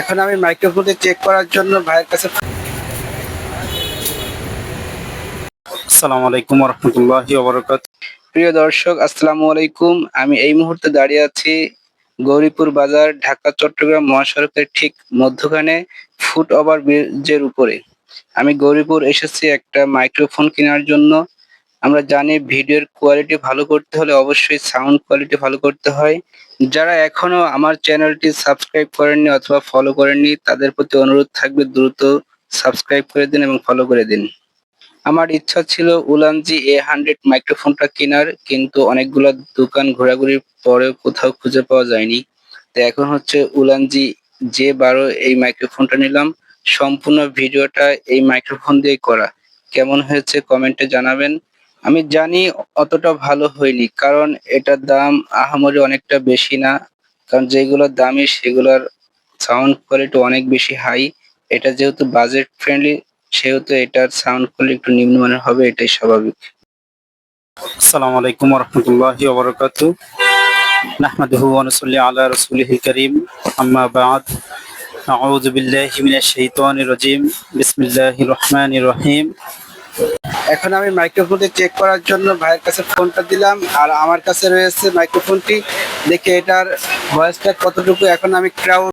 এখন আমি মাইক্রোফোনটি চেক করার জন্য ভাইয়ের কাছে আসসালামু আলাইকুম রহমতুল্লাহি ওবরাকাত প্রিয় দর্শক আসসালামু আলাইকুম। আমি এই মুহূর্তে দাঁড়িয়ে আছি গৌরীপুর বাজার ঢাকা চট্টগ্রাম মহাসড়কের ঠিক মধ্যখানে ফুট ওভার ব্রিজের উপরে। আমি গৌরীপুর এসেছি একটা মাইক্রোফোন কেনার জন্য। আমরা জানি ভিডিওর কোয়ালিটি ভালো করতে হলে অবশ্যই সাউন্ড কোয়ালিটি ভালো করতে হয়। যারা এখনও আমার চ্যানেলটি সাবস্ক্রাইব করেননি অথবা ফলো করেননি, তাদের প্রতি অনুরোধ থাকবে দ্রুত সাবস্ক্রাইব করে দিন এবং ফলো করে দিন। আমার ইচ্ছা ছিল উলানজি এ হান্ড্রেড মাইক্রোফোনটা কেনার, কিন্তু অনেকগুলো দোকান ঘোরাঘুরির পরেও কোথাও খুঁজে পাওয়া যায়নি। তো এখন হচ্ছে উলানজি যে বারো এই মাইক্রোফোনটা নিলাম। সম্পূর্ণ ভিডিওটা এই মাইক্রোফোন দিয়ে করা। কেমন হয়েছে কমেন্টে জানাবেন। আমি জানি অতটা ভালো হয়নি, কারণ এটার দাম আহামরি অনেকটা বেশি না। কারণ যেগুলোর দামি, সেগুলোর সাউন্ড কোয়ালিটি অনেক বেশি হাই এটা যেহেতু বাজেট ফ্রেন্ডলি সেহেতু এটার সাউন্ড কোয়ালিটি একটু নিম্নমানের হবে, এটাই স্বাভাবিক। আসসালামু আলাইকুম রহমতুল্লাহি ওবরাকাত। নাহমাদুহু ওয়া নুসাল্লি আলা রাসূলিহিল কারীম। আম্মা বা'দ। আউযু বিল্লাহি মিনাশ শাইতানির রাজীম। বিসমিল্লাহির রহমানির রহিম। এখন আমি মাইক্রোফোনটি চেক করার জন্য ভাইয়ের কাছে ফোনটা দিলাম, আর আমার কাছে রয়েছে মাইক্রোফোনটি দেখে এটার ভয়েসটা কতটুকু, এখন আমি ক্রাউড